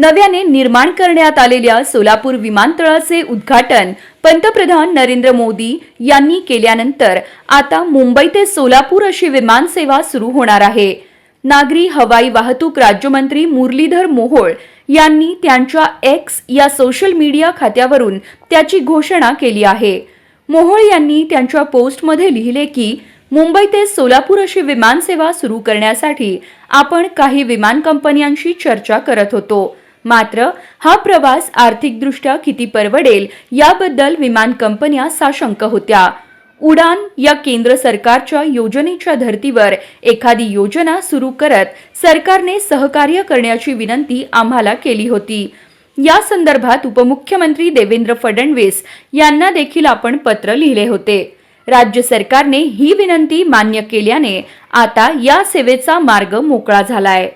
नव्याने निर्माण करण्यात आलेल्या सोलापूर विमानतळाचे उद्घाटन पंतप्रधान नरेंद्र मोदी यांनी केल्यानंतर आता मुंबई ते सोलापूर अशी विमानसेवा सुरू होणार आहे. नागरी हवाई वाहतूक राज्यमंत्री मुरलीधर मोहोळ यांनी त्यांच्या एक्स या सोशल मीडिया खात्यावरून त्याची घोषणा केली आहे. मोहोळ यांनी त्यांच्या पोस्टमध्ये लिहिले की मुंबई ते सोलापूर अशी विमानसेवा सुरू करण्यासाठी आपण काही विमान कंपन्यांशी चर्चा करत होतो. मात्र हा प्रवास आर्थिकदृष्ट्या किती परवडेल याबद्दल विमान कंपन्या साशंक होत्या. उडान या केंद्र सरकारच्या योजनेच्या धर्तीवर एखादी योजना सुरू करत सरकारने सहकार्य करण्याची विनंती आम्हाला केली होती. या संदर्भात उपमुख्यमंत्री देवेंद्र फडणवीस यांना देखील आपण पत्र लिहिले होते. राज्य सरकारने ही विनंती मान्य केल्याने आता या सेवेचा मार्ग मोकळा झालाय.